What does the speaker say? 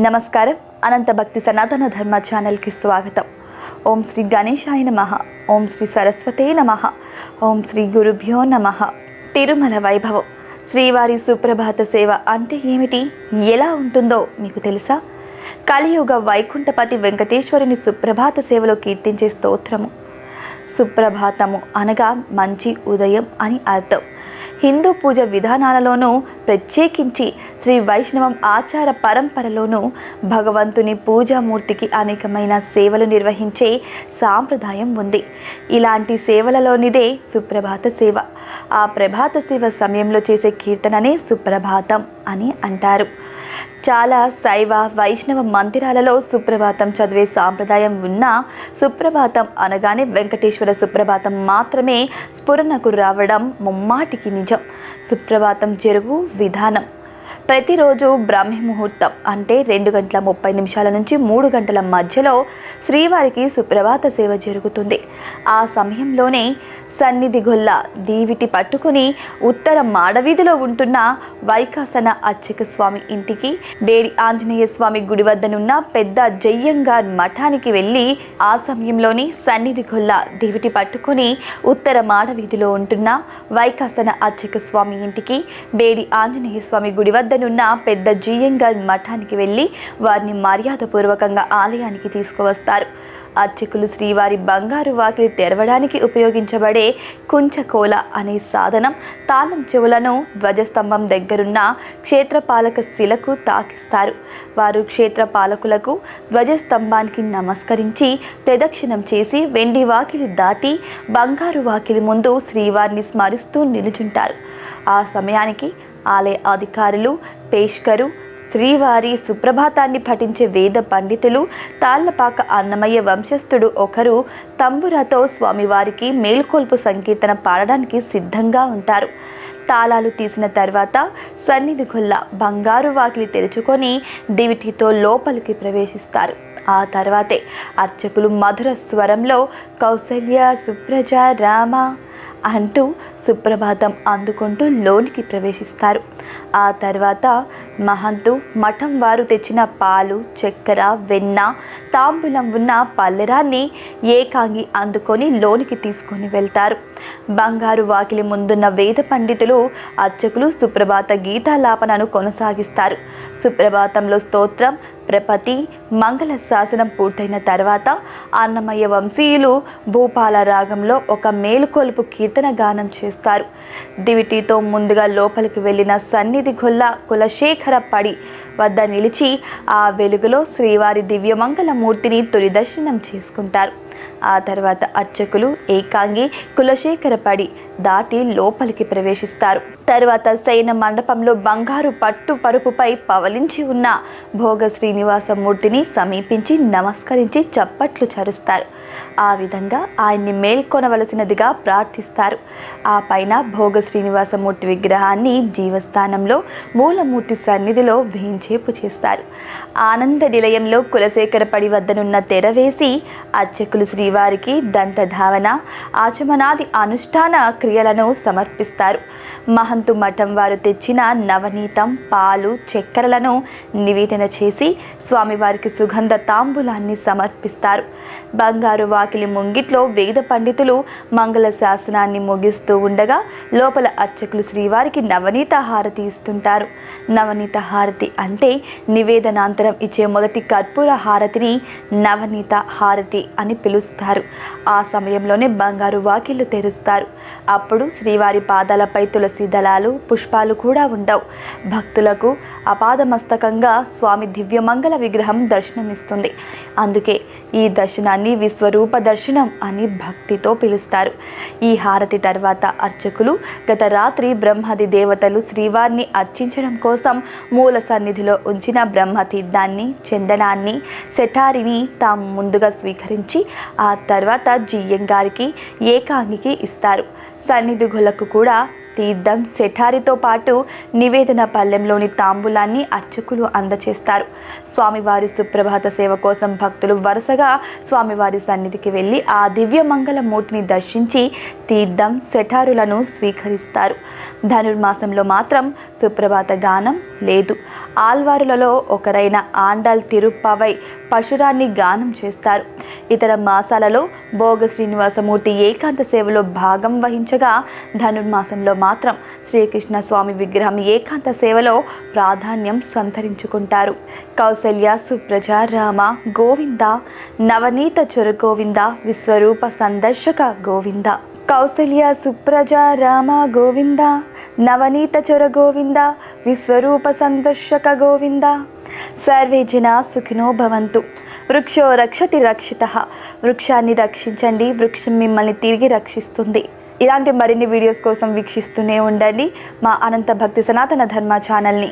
నమస్కారం. అనంత భక్తి సనాతన ధర్మ ఛానల్కి స్వాగతం. ఓం శ్రీ గణేశాయ నమ. ఓం శ్రీ సరస్వతే నమ. ఓం శ్రీ గురుభ్యో నమ. తిరుమల వైభవం. శ్రీవారి సుప్రభాత సేవ అంటే ఏమిటి? ఎలా ఉంటుందో మీకు తెలుసా? కలియుగ వైకుంఠపతి వెంకటేశ్వరుని సుప్రభాత సేవలో కీర్తించే స్తోత్రము. సుప్రభాతము అనగా మంచి ఉదయం అని అర్థం. హిందూ పూజ విధానాలలోనూ ప్రత్యేకించి శ్రీ వైష్ణవం ఆచార పరంపరలోనూ భగవంతుని పూజామూర్తికి అనేకమైన సేవలు నిర్వహించే సాంప్రదాయం ఉంది. ఇలాంటి సేవలలోనిదే సుప్రభాత సేవ. ఆ ప్రభాత సేవ సమయంలో చేసే కీర్తననే సుప్రభాతం అని అంటారు. చాలా శైవ వైష్ణవ మందిరాలలో సుప్రభాతం చదివే సాంప్రదాయం ఉన్నా సుప్రభాతం అనగానే వెంకటేశ్వర సుప్రభాతం మాత్రమే స్ఫురణకు రావడం ముమ్మాటికి నిజం. సుప్రభాతం జరుగు విధానం. ప్రతిరోజు బ్రాహ్మీ ముహూర్తం అంటే రెండు గంటల ముప్పై నిమిషాల నుంచి మూడు గంటల మధ్యలో శ్రీవారికి సుప్రభాత సేవ జరుగుతుంది. ఆ సమయంలోనే సన్నిధి గొల్ల దీవిటి పట్టుకుని ఉత్తర మాడవీధిలో ఉంటున్న వైకాసన అచ్చక స్వామి ఇంటికి బేడి ఆంజనేయ స్వామి గుడి వద్దనున్న పెద్ద జయ్యంగార్ మఠానికి వెళ్ళి ఆ సమయంలోని సన్నిధి గొల్ల దీవిటి పట్టుకుని ఉత్తర మాడవీధిలో ఉంటున్న వైకాసన అచ్చక స్వామి ఇంటికి బేడి ఆంజనేయ స్వామి గుడి వద్దనున్న పెద్ద జీయంగార్ మఠానికి వెళ్ళి వారిని మర్యాదపూర్వకంగా ఆలయానికి తీసుకువస్తారు. అర్చకులు శ్రీవారి బంగారు వాకిలి తెరవడానికి ఉపయోగించబడే కుంచకోల అనే సాధనం తాళం చెవులను ధ్వజస్తంభం దగ్గరున్న క్షేత్రపాలక శిలకు తాకిస్తారు. వారు క్షేత్రపాలకులకు ధ్వజస్తంభానికి నమస్కరించి ప్రదక్షిణం చేసి వెండి వాకిలి దాటి బంగారు వాకిలి ముందు శ్రీవారిని స్మరిస్తూ నిలుచుంటారు. ఆ సమయానికి ఆలయ అధికారులు పేష్కరు శ్రీవారి సుప్రభాతాన్ని పఠించే వేద పండితులు తాళ్ళపాక అన్నమయ్య వంశస్థుడు ఒకరు తంబురాతో స్వామివారికి మేల్కొల్పు సంకీర్తన పాడడానికి సిద్ధంగా ఉంటారు. తాళాలు తీసిన తర్వాత సన్నిధి గొల్ల బంగారు వాకిలి తెరుచుకొని దివిటితో లోపలికి ప్రవేశిస్తారు. ఆ తర్వాతే అర్చకులు మధుర స్వరంలో కౌసల్య సుప్రజ రామ అంటూ సుప్రభాతం అందుకుంటూ లోనికి ప్రవేశిస్తారు. ఆ తర్వాత మహంతు మఠం వారు తెచ్చిన పాలు చక్కెర వెన్న తాంబూలం ఉన్న పల్లెరాన్ని ఏకాంగి అందుకొని లోనికి తీసుకొని వెళ్తారు. బంగారు వాకిలి ముందున్న వేద పండితులు అర్చకులు సుప్రభాత గీతాలాపనను కొనసాగిస్తారు. సుప్రభాతంలో స్తోత్రం ప్రపతి మంగళ శాసనం పూర్తయిన తర్వాత అన్నమయ్య వంశీయులు భూపాల రాగంలో ఒక మేలుకొలుపు కీర్తన గానం చేస్తారు. దివిటీతో ముందుగా లోపలికి వెళ్ళిన సన్నిధి గొల్ల కులశేఖర పడి వద్ద నిలిచి ఆ వెలుగులో శ్రీవారి దివ్యమంగళ మూర్తిని తొలి దర్శనం చేసుకుంటారు. ఆ తర్వాత అర్చకులు ఏకాంగి కులశేఖర పడి దాటి లోపలికి ప్రవేశిస్తారు. తర్వాత శయన మండపంలో బంగారు పట్టు పరుపుపై పవలించి ఉన్న భోగ శ్రీనివాస ఆయన్ని సమీపించి నమస్కరించి చప్పట్లు చరుస్తారు. ఆ విధంగా ఆయన్ని మేల్కొనవలసినదిగా ప్రార్థిస్తారు. ఆ పైన భోగ శ్రీనివాసమూర్తి విగ్రహాన్ని జీవస్థానంలో మూలమూర్తి సన్నిధిలో వేంచేపు చేస్తారు. ఆనంద నిలయంలో కులశేఖర పడి వద్దనున్న తెర వేసి అర్చకులు శ్రీవారికి దంతధావన ఆచమనాది అనుష్ఠాన క్రియలను సమర్పిస్తారు. మహంతు మఠం వారు తెచ్చిన నవనీతం పాలు చక్కెరలను నివేదన చేసి స్వామివారికి సుగంధ తాంబూలాన్ని సమర్పిస్తారు. బంగారు వాకిలి ముంగిట్లో వేద పండితులు మంగళ శాసనాన్ని ముగిస్తూ ఉండగా లోపల అర్చకులు శ్రీవారికి నవనీత హారతి ఇస్తుంటారు. నవనీత హారతి అంటే నివేదనాంతరం ఇచ్చే మొదటి కర్పూర హారతిని నవనీత హారతి అని పిలుస్తారు. ఆ సమయంలోనే బంగారు వాకిళ్ళు తెరుస్తారు. అప్పుడు శ్రీవారి పాదాలపై తులసి దళాలు పుష్పాలు కూడా ఉండవు. భక్తులకు అపాదమస్తకంగా స్వామి దివ్యమంగళ విగ్రహం దర్శనమిస్తుంది. అందుకే ఈ దర్శనాన్ని విశ్వరూప దర్శనం అని భక్తితో పిలుస్తారు. ఈ హారతి తర్వాత అర్చకులు గత రాత్రి బ్రహ్మది దేవతలు శ్రీవారిని అర్చించడం కోసం మూల సన్నిధిలో ఉంచిన బ్రహ్మతీర్థాన్ని చందనాన్ని సెఠారిని తాము ముందుగా స్వీకరించి ఆ తర్వాత జియ్యం గారికి ఏకాంగికి ఇస్తారు. సన్నిధి గులకు కూడా తీర్థం సెఠారితో పాటు నివేదన పల్లెంలోని తాంబూలాన్ని అర్చకులు అందచేస్తారు. స్వామివారి సుప్రభాత సేవ కోసం భక్తులు వరుసగా స్వామివారి సన్నిధికి వెళ్ళి ఆ దివ్య మంగళ మూర్తిని దర్శించి తీర్థం సెఠారులను స్వీకరిస్తారు. ధనుర్మాసంలో మాత్రం సుప్రభాత గానం లేదు. ఆల్వారులలో ఒకరైన ఆండాల్ తిరుప్పవై పశురాన్ని గానం చేస్తారు. ఇతర మాసాలలో భోగ శ్రీనివాసమూర్తి ఏకాంత సేవలో భాగం వహించగా ధనుర్మాసంలో మాత్రం శ్రీకృష్ణ స్వామి విగ్రహం ఏకాంత సేవలో ప్రాధాన్యం సంతరించుకుంటారు. కౌసల్య సుప్రజ రామ గోవింద నవనీత చొరు గోవింద విశ్వరూప సందర్శక గోవింద. కౌసల్య సుప్రజ రామ గోవింద నవనీత చొర గోవింద విశ్వరూప సందర్శక గోవింద. సర్వే జనా సుఖినో భవంతు. వృక్షో రక్షతి రక్షిత. వృక్షాన్ని రక్షించండి. వృక్షం మిమ్మల్ని తిరిగి రక్షిస్తుంది. ఇలాంటి మరిన్ని వీడియోస్ కోసం వీక్షిస్తూనే ఉండండి. మా అనంత భక్తి సనాతన ధర్మ ఛానల్ని